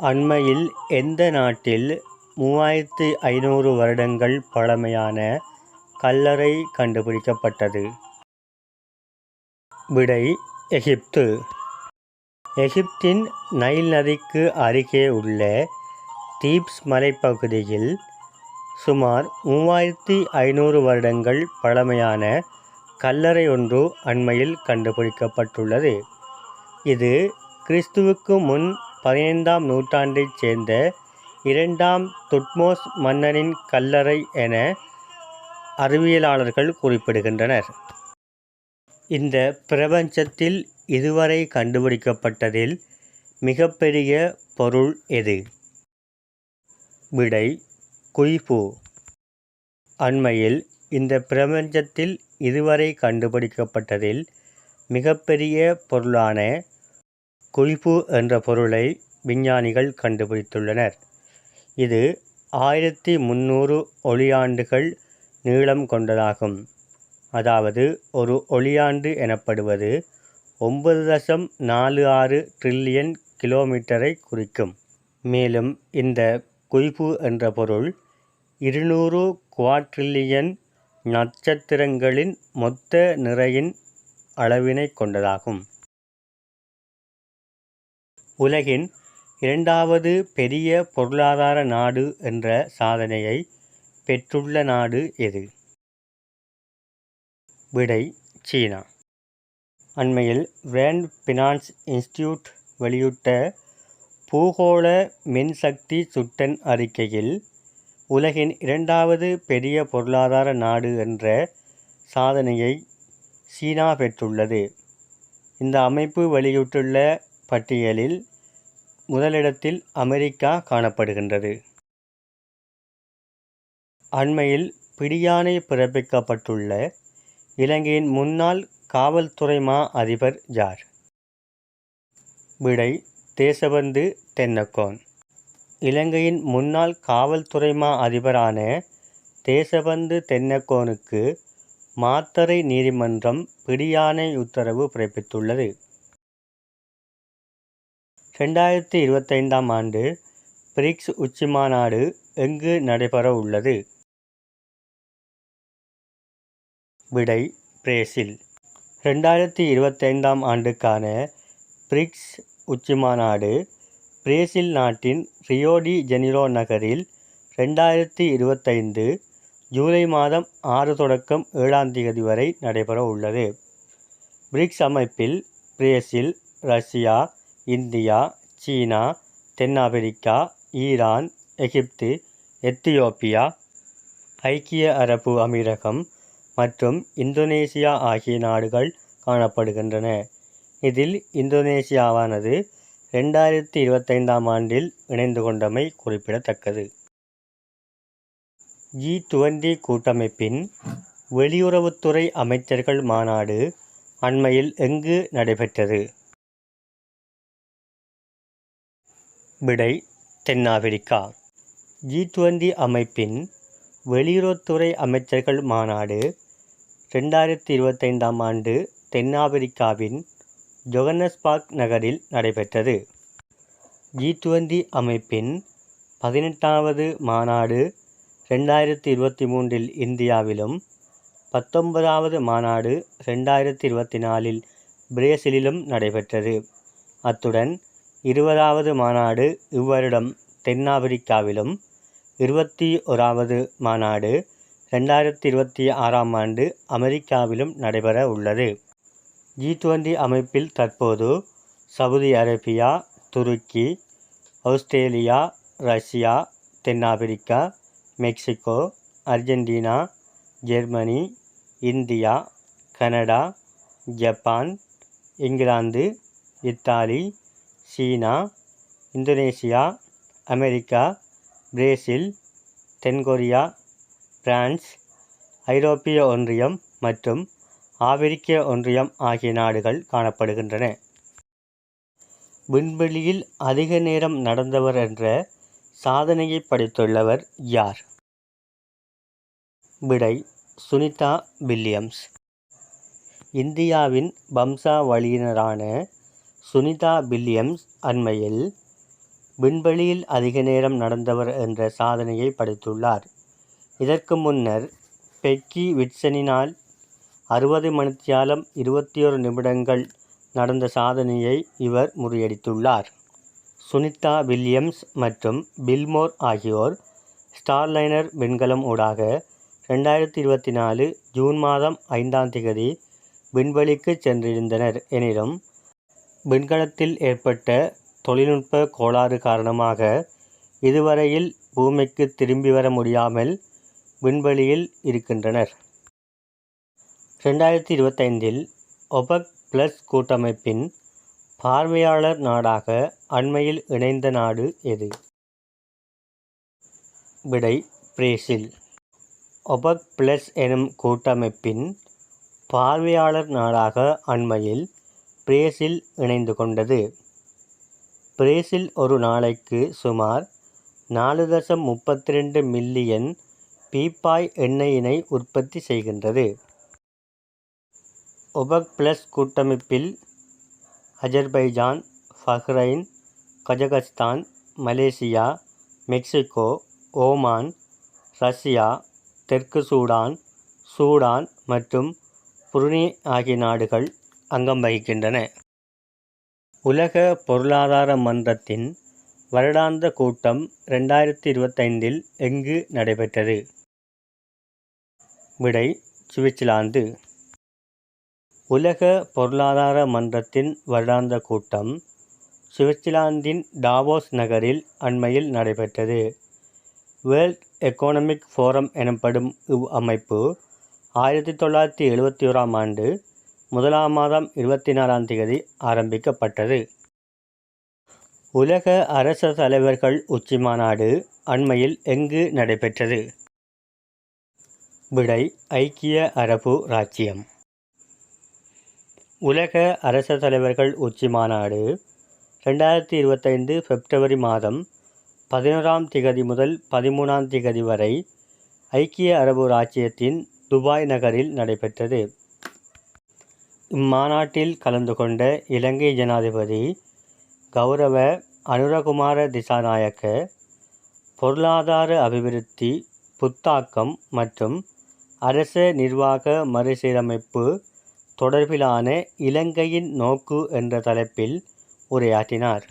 அண்மையில் எந்த நாட்டில் மூவாயிரத்து ஐநூறு வருடங்கள் பழமையான கல்லறை கண்டுபிடிக்கப்பட்டது? விடை எகிப்து. எகிப்தின் நைல் நதிக்கு அருகே உள்ள தீப்ஸ் மலைப்பகுதியில் சுமார் மூவாயிரத்தி ஐநூறு வருடங்கள் பழமையான கல்லறை ஒன்று அண்மையில் கண்டுபிடிக்கப்பட்டுள்ளது. இது கிறிஸ்துவுக்கு முன் பதினைந்தாம் நூற்றாண்டைச் சேர்ந்த இரண்டாம் துட்மோஸ் மன்னனின் கல்லறை என அறிவியலாளர்கள் குறிப்பிடுகின்றனர். இந்த பிரபஞ்சத்தில் இதுவரை கண்டுபிடிக்கப்பட்டதில் மிகப்பெரிய பொருள் எது? விடை குய்பு. அண்மையில் இந்த பிரபஞ்சத்தில் இதுவரை கண்டுபிடிக்கப்பட்டதில் மிகப்பெரிய பொருளான குய்பு என்ற பொருளை விஞ்ஞானிகள் கண்டுபிடித்துள்ளனர். இது ஆயிரத்தி முந்நூறு ஒளியாண்டுகள் நீளம் கொண்டதாகும். அதாவது ஒரு ஒளியாண்டு எனப்படுவது ஒன்பது தசம் நாலு ஆறு ட்ரில்லியன் கிலோமீட்டரை குறிக்கும். மேலும் இந்த குய்பு என்ற பொருள் இருநூறு குவாட்ரில்லியன் நட்சத்திரங்களின் மொத்த நிறையின் அளவினை கொண்டதாகும். உலகின் இரண்டாவது பெரிய பொருளாதார நாடு என்ற சாதனையை பெற்றுள்ள நாடு எது? விடை சீனா. அண்மையில் வேர்ல்ட் ஃபினான்ஸ் இன்ஸ்டியூட் வெளியிட்ட பூகோள மின்சக்தி சுட்டன் அறிக்கையில் உலகின் இரண்டாவது பெரிய பொருளாதார நாடு என்ற சாதனையை சீனா பெற்றுள்ளது. இந்த அமைப்பு வெளியிட்டுள்ள பட்டியலில் முதலிடத்தில் அமெரிக்கா காணப்படுகின்றது. அண்மையில் பிடியாணை பிறப்பிக்கப்பட்டுள்ள இலங்கையின் முன்னாள் காவல்துறை மா அதிபர் ஜார் விடை தேசபந்து தென்னக்கோன். இலங்கையின் முன்னாள் காவல்துறை மா அதிபரான தேசபந்து தென்னக்கோனுக்கு மாத்தறை நீதிமன்றம் பிடியாணை உத்தரவு பிறப்பித்துள்ளது. ரெண்டாயிரத்தி இருபத்தைந்தாம் ஆண்டு பிரிக்ஸ் உச்சிமாநாடு எங்கு நடைபெற உள்ளது? விடை பிரேசில். ரெண்டாயிரத்தி இருபத்தைந்தாம் ஆண்டுக்கான பிரிக்ஸ் உச்சிமாநாடு பிரேசில் நாட்டின் ரியோடி ஜெனிரோ நகரில் ரெண்டாயிரத்தி இருபத்தைந்து ஜூலை மாதம் ஆறு தொடக்கம் ஏழாம் தேதி வரை நடைபெற உள்ளது. பிரிக்ஸ் அமைப்பில் பிரேசில் ரஷ்யா இந்தியா சீனா தென்னாப்பிரிக்கா ஈரான் எகிப்து எத்தியோப்பியா ஐக்கிய அரபு அமீரகம் மற்றும் இந்தோனேசியா ஆகிய நாடுகள் காணப்படுகின்றன. இதில் இந்தோனேசியாவானது ரெண்டாயிரத்தி இருபத்தைந்தாம் ஆண்டில் இணைந்து கொண்டமை குறிப்பிடத்தக்கது. ஜி டுவெண்டி கூட்டமைப்பின் வெளியுறவுத்துறை அமைச்சர்கள் மாநாடு அண்மையில் எங்கு நடைபெற்றது? விடை தென்னாப்பிரிக்கா. ஜி டுவெண்டி அமைப்பின் வெளியுறவுத்துறை அமைச்சர்கள் மாநாடு ரெண்டாயிரத்தி இருபத்தைந்தாம் ஆண்டு தென்னாப்பிரிக்காவின் ஜொகன்னஸ்பார்க் நகரில் நடைபெற்றது. ஜி டுவெண்டி அமைப்பின் பதினெட்டாவது மாநாடு ரெண்டாயிரத்தி இருபத்தி மூன்றில் இந்தியாவிலும் பத்தொன்பதாவது மாநாடு ரெண்டாயிரத்தி இருபத்தி நாலில் பிரேசிலிலும் நடைபெற்றது. அத்துடன் இருபதாவது மாநாடு இவ்வருடம் தென்னாப்பிரிக்காவிலும் இருபத்தி ஓராவது மாநாடு ரெண்டாயிரத்தி இருபத்தி ஆறாம் ஆண்டு அமெரிக்காவிலும் நடைபெற உள்ளது. ஜி டுவெண்டி அமைப்பில் தற்போது சவுதி அரேபியா துருக்கி ஆஸ்திரேலியா ரஷ்யா தென்னாப்பிரிக்கா Mexico Argentina Germany India Canada Japan England Italy சீனா இந்தோனேஷியா அமெரிக்கா பிரேசில் தென்கொரியா பிரான்ஸ் ஐரோப்பிய ஒன்றியம் மற்றும் ஆப்பிரிக்க ஒன்றியம் ஆகிய நாடுகள் காணப்படுகின்றன. விண்வெளியில் அதிக நேரம் நடந்தவர் என்ற சாதனையை படைத்துள்ளவர் யார்? விடை சுனிதா வில்லியம்ஸ். இந்தியாவின் வம்சாவளியினரான சுனிதா வில்லியம்ஸ் அண்மையில் விண்வெளியில் அதிக நேரம் நடந்தவர் என்ற சாதனையை படைத்துள்ளார். இதற்கு முன்னர் பெக்கி விட்சனினால் அறுபது மணித்தியாலம் இருபத்தி ஒரு நிமிடங்கள் நடந்த சாதனையை இவர் முறியடித்துள்ளார். சுனிதா வில்லியம்ஸ் மற்றும் பில்மோர் ஆகியோர் ஸ்டார்லைனர் விண்கலம் ஊடாக ரெண்டாயிரத்தி இருபத்தி நாலு ஜூன் மாதம் ஐந்தாம் திகதி விண்வெளிக்கு சென்றிருந்தனர். எனினும் விண்கலத்தில் ஏற்பட்ட தொழில்நுட்ப கோளாறு காரணமாக இதுவரையில் பூமிக்கு திரும்பி வர முடியாமல் விண்வெளியில் இருக்கின்றனர். ரெண்டாயிரத்தி இருபத்தைந்தில் ஒபக் பிளஸ் கூட்டமைப்பின் பார்வையாளர் நாடாக அண்மையில் இணைந்த நாடு எது? விடை பிரேசில். ஒபக் பிளஸ் எனும் கூட்டமைப்பின் பார்வையாளர் நாடாக அண்மையில் பிரேசில் இணைந்து கொண்டது. பிரேசில் ஒரு நாளைக்கு சுமார் நாலு தசம் முப்பத்தி ரெண்டு மில்லியன் பீப்பாய் எண்ணெயினை உற்பத்தி செய்கின்றது. ஒபக் பிளஸ் கூட்டமைப்பில் Azerbaijan Bahrain Kazakhstan Malaysia Mexico Oman Russia தெற்கு சூடான் சூடான் மற்றும் புருனே ஆகிய நாடுகள் அங்கம் வகிக்கின்றன. உலக பொருளாதார மன்றத்தின் வருடாந்த கூட்டம் ரெண்டாயிரத்தி இருபத்தைந்தில் எங்கு நடைபெற்றது? விடை சுவிட்சர்லாந்து. உலக பொருளாதார மன்றத்தின் வருடாந்த கூட்டம் சுவிட்சர்லாந்தின் டாவோஸ் நகரில் அண்மையில் நடைபெற்றது. வேர்ல்ட் எக்கனாமிக் ஃபோரம் எனப்படும் இவ் அமைப்பு ஆயிரத்தி தொள்ளாயிரத்தி எழுபத்தி ஓராம் ஆண்டு முதலாம் மாதம் இருபத்தி நாலாம் தேதி ஆரம்பிக்கப்பட்டது. உலக அரச தலைவர்கள் உச்சி மாநாடு அண்மையில் எங்கு நடைபெற்றது? விடை ஐக்கிய அரபு ராச்சியம் உலக அரச தலைவர்கள் உச்சி மாநாடு ரெண்டாயிரத்தி இருபத்தைந்து பிப்ரவரி மாதம் பதினோராம் திகதி முதல் பதிமூணாம் திகதி வரை ஐக்கிய அரபு ராச்சியத்தின் துபாய் நகரில் நடைபெற்றது. இம்மாநாட்டில் கலந்து கொண்ட இலங்கை ஜனாதிபதி கௌரவ அனுரகுமார திசாநாயக்க பொருளாதார அபிவிருத்தி புத்தாக்கம் மற்றும் அரச நிர்வாக மறுசீரமைப்பு தொடர்பிலான இலங்கையின் நோக்கு என்ற தலைப்பில் உரையாற்றினார்.